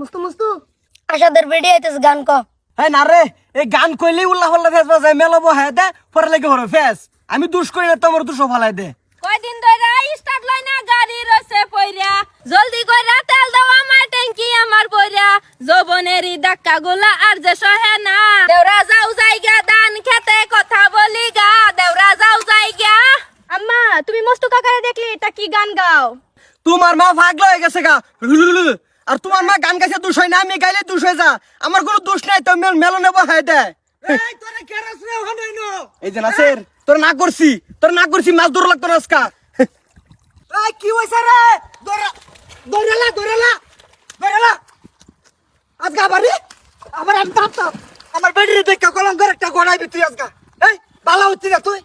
মুস্তু মুস্তু। আশাদের বেডি আইতেছে গান ক। হ্যাঁ না রে এই গান কইলেই উল্লাহ পাল্লা ফেস বাজায় মেলাবো হ্যাঁ দে পরে লেগে ভরে ফেস। আমি দুষ করি না তোমার দুশো ফালাই দে। কয়দিন ধরে স্টার্ট লয় না গাড়ি রসে পইরা। জলদি কইরা তেল দাও আমার ট্যাঙ্কি আমার পইরা। যৌবনেরই ধাক্কা গুলা আর যে সহে না। দেওরা যাও জায়গা দান খেতে কথা বলি গা। দেওরা যাও জায়গা। আম্মা তুমি মস্তু কাকারে দেখলি এটা কি গান গাও? তোমার মা ভাগলা হয়ে গেছে গা। আর তোমার মা গান গাইছে দুষ হয় না আমি গাইলে দুষ হয়ে যা। আমার কোনো দোষ নাই তো মেল নেব হ্যাঁ দে। এই যে নাসের তোর না করছি তোর না করছি মাছ ধরে লাগতো না আজকা। এই কি হইছে রে? দৌড়া দৌড়ালা দৌড়ালা দৌড়ালা আজকা আবারই আবার আমি ভাবতাম আমার বেডিরে দেখে কলঙ্কের একটা গড়াইবি তুই আজকা। এই বালা হচ্ছি না তুই।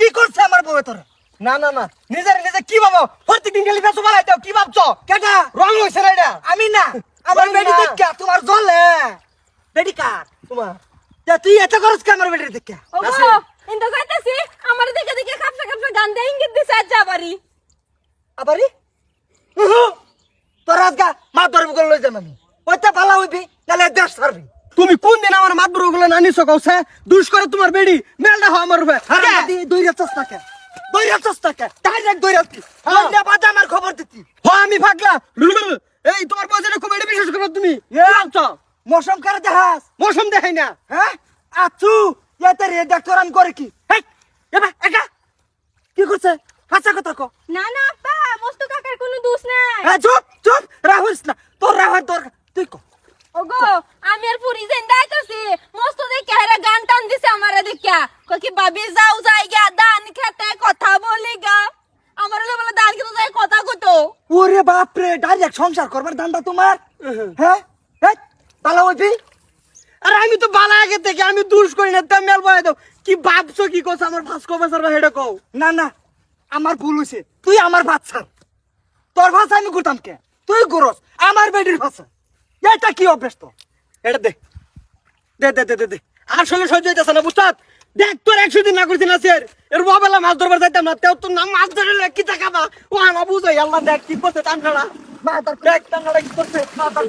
কি করছে আমার বউয়ে তোর? না না না। নিজের নিজে কি ভাবো? প্রত্যেকদিন গেলি বেসো বালাই দাও কি ভাবছ? কেটা রং হইছে না এটা? আমি না। আমার বেডি দেখে তোমার জলে। বেডি কার? তোমার। তা তুই এত করছ কে আমার বেডি দেখে ওগো ইন্দা যাইতাছি আমার দিকে দিকে খাপসা খাপসা গান দিয়ে ইঙ্গিত দিছে আজ যাবারি আবারই তোর আজকা মা ধরবো করে লই যাম আমি। ওইটা ভালো হইবি নাহলে দেশ ছাড়বি। তুমি কোন দিন আমার মাত বড়গুলো নানি সকাউছে দুষ করে তোমার বেডি মেলটা হয় আমার রূপে দইরা চেষ্টা কে দইরা চেষ্টা কে ডাইরেক্ট দইরা কি ধন্যবাদ আমার খবর দিতি। হ আমি ভাগলা এই তোমার বাজারে খুব বিশ্বাস করো তুমি? আচ্ছা। মৌসুম করে দেখাস? মৌসুম দেখাই না। হ্যাঁ? এতে রে ডাক্তার আমি করে কি। হেই একা। কি করছে? হাসা কথা কো। না না আপা মস্তু কাকার কোনো দোষ নাই। হ্যাঁ চুপ চুপ রাহুস না। তোর রাহার দরকার। তুই কো। ওগো আমি আর পুরি যাই দাইতাছি মস্ত দেখে হেরা গান টান দিছে আমারে দেখা। কই কি ভাবি যাও দান খেতে কথা বলি গা। আমার হলে বলে দান খেতে যাই কথা কতো ওরে বাপ রে ডাইরেক্ট সংসার করবার ধান্দা তোমার? হ্যাঁ? হ্যাঁ? ভালো হইবি আরে আমি তো বালা আগে থেকে আমি দুষ করি না তা মেল বয়ে দাও। কি ভাবছ কি কথা আমার ভাস্কো বেসার বা হেডে কও? না না আমার ভুল হইছে। তুই আমার বাচ্চা তোর ভাষা আমি করতাম কে? তুই করস আমার বেডির ভাষা এটা কি অভ্যাস তো এটা দে। দে দে দে দে দে। আসলে সহ্য হইতেছে না বুঝছত? দেখ তোর একশো দিন না করছি না স্যার। এর বাবেলা মাছ ধরবার যাইতাম না তেও তোর নাম মাছ ধরে কি টাকা বা ও আমার বুঝাই আল্লাহ দেখ কি করছে টান ছাড়া মা তোর দেখ টান ছাড়া কি করছে মা তোর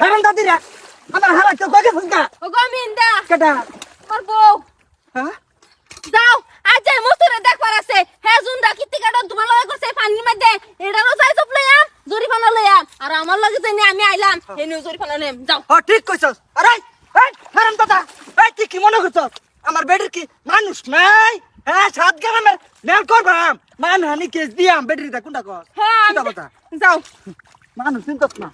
এখন আমার হারা কেউ কয়ে গেছিস না ওগো আমি ইন্দা কেটা আমার বউ। হ্যাঁ যাও আজ যাই মস্তুরে দেখবার আছে হে জুন্দা কিত্তি কাটন তোমার লগে করছে পানির মধ্যে এটারও যাই সব লইয়াম জরিফানা লইয়াম আর আমার লগে যে আমি আইলাম। হে নজরি লইয়াম যাও। ও ঠিক কইছস। আরে এই হারাম দাদা এই তুই কি মনে করছস? আমার বেডির কি মানুষ নাই? হ্যাঁ সাত গ্রামের মেল করবাম। মান হানি কেস দিয়াম বেডির দা কোনটা কস? হ্যাঁ যাও। মানুষ চিন্তাস না?